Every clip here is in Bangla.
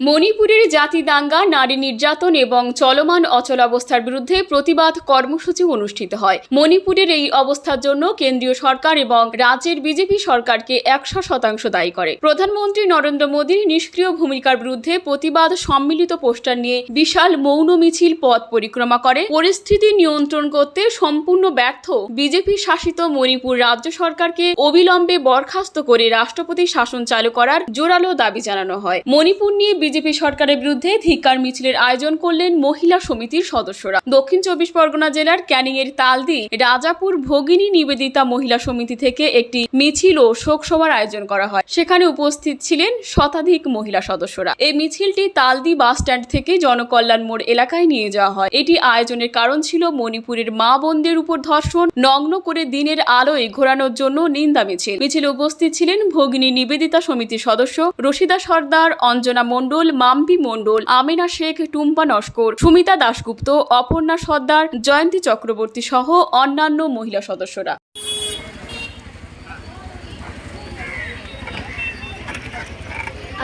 মণিপুরের জাতি দাঙ্গা নারী নির্যাতন এবং চলমান অচলাবস্থার বিরুদ্ধে প্রতিবাদ কর্মসূচি অনুষ্ঠিত হয়। মণিপুরের এই অবস্থার জন্য কেন্দ্রীয় সরকার এবং রাজ্যের বিজেপি সরকারকে একশো শতাংশ দায়ী করে। প্রধানমন্ত্রী নরেন্দ্র মোদীর নিষ্ক্রিয় ভূমিকার বিরুদ্ধে প্রতিবাদ সম্মিলিত পোস্টার নিয়ে বিশাল মৌন মিছিল পথ পরিক্রমা করে। পরিস্থিতি নিয়ন্ত্রণ করতে সম্পূর্ণ ব্যর্থ বিজেপি শাসিত মণিপুর রাজ্য সরকারকে অবিলম্বে বরখাস্ত করে রাষ্ট্রপতি শাসন চালু করার জোরালো দাবি জানানো হয়। মণিপুর নিয়ে বিজেপি সরকারের বিরুদ্ধে ধিক্কার মিছিলের আয়োজন করলেন মহিলা সমিতির সদস্যরা। দক্ষিণ চব্বিশ পরগনা জেলার ক্যানিং এর তালদি, রাজাপুর ভগিনী নিবেদিতা মহিলা সমিতি থেকে একটি মিছিল ও শোক সভার আয়োজন করা হয়। সেখানে উপস্থিত ছিলেন শতাধিক মহিলা সদস্যরা। এই মিছিলটি তালদি বাস স্ট্যান্ড থেকে জনকল্যাণ মোড় এলাকায় নিয়ে যাওয়া হয়। এটি আয়োজনের কারণ ছিল মণিপুরের মা বোনদের উপর ধর্ষণ, নগ্ন করে দিনের আলোয় ঘোরানোর জন্য নিন্দা মিছিল। মিছিলে উপস্থিত ছিলেন ভগিনী নিবেদিতা সমিতির সদস্য রশিদা সর্দার, অঞ্জনা মণ্ডল মাম্পি মণ্ডল, আমেনা শেখ, টুম্পা নস্কর, সুমিতা দাশগুপ্ত, অপর্ণা সর্দার, জয়ন্তী চক্রবর্তী সহ অন্যান্য মহিলা সদস্যরা।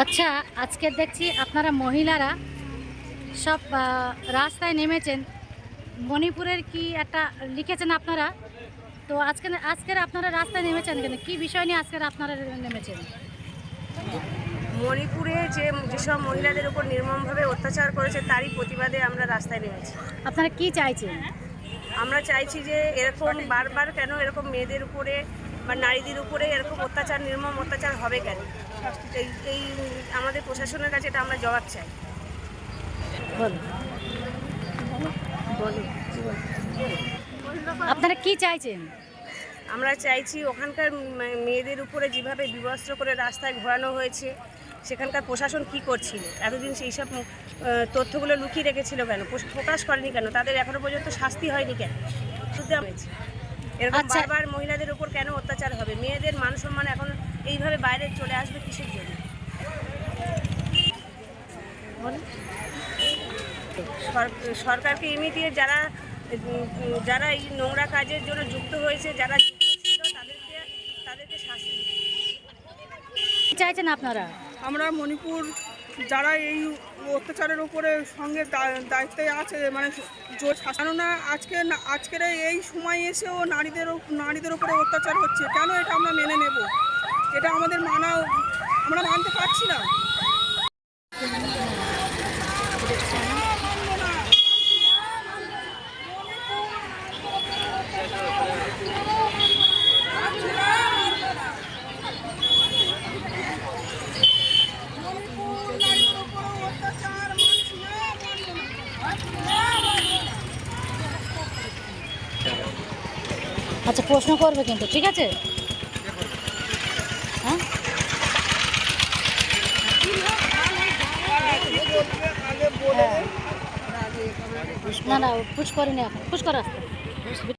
আচ্ছা আজকে দেখছি আপনারা মহিলারা সব রাস্তায় নেমেছেন। মণিপুরের কি একটা লিখেছেন আপনারা? তো আজকে, আজকের আপনারা রাস্তায় নেমেছেন কেন? কি বিষয় নিয়ে আজকের আপনারা নেমেছেন? মণিপুরে যে যেসব মহিলাদের উপর নির্মমভাবে অত্যাচার করেছে তারই প্রতিবাদে আমরা রাস্তায় নেমেছি। আপনারা কি চাইছেন? আমরা চাইছি যে এরকম বারবার কেন এরকম মেয়েদের উপরে বা নারীদের উপরে এরকম অত্যাচার নির্মম অত্যাচার হবে কেন? এই এই আমাদের প্রশাসনের কাছে এটা আমরা জবাব চাই। আপনারা কি চাইছেন? আমরা চাইছি ওখানকার মেয়েদের উপরে যেভাবে বিবস্ত্র করে রাস্তায় ঘোরানো হয়েছে সেখানকার প্রশাসন কি করছিল? এতদিন সেই সব তথ্যগুলো লুকিয়ে রেখেছিল কেন? প্রকাশ করেনি কেন? তাদের এখনও পর্যন্ত শাস্তি হয়নি কেন? হয়েছে এরকম আচ্ছা। বারবার মহিলাদের উপর কেন অত্যাচার হবে? মেয়েদের মান সম্মান এখন এইভাবে বাইরে চলে আসবে কিসের জন্য? সরকারকে ইমিডিয়েট যারা যারা এই নোংরা কাজের জন্য যুক্ত হয়েছে যারা যুক্ত ছিল তাদেরকে তাদেরকে শাস্তি চাইছেন আপনারা? আমরা মণিপুর যারা এই অত্যাচারের উপরে সঙ্গে দায়িত্বে আছে মানে কেননা আজকে আজকের এই সময় এসেও নারীদের নারীদের উপরে অত্যাচার হচ্ছে। কেন এটা আমরা মেনে নেব? এটা আমাদের মানা আমরা মানতে পারছি না। আচ্ছা প্রশ্ন করবে কিন্তু ঠিক আছে? হ্যাঁ? না না পুষ করিনি এখন। পুষ করো।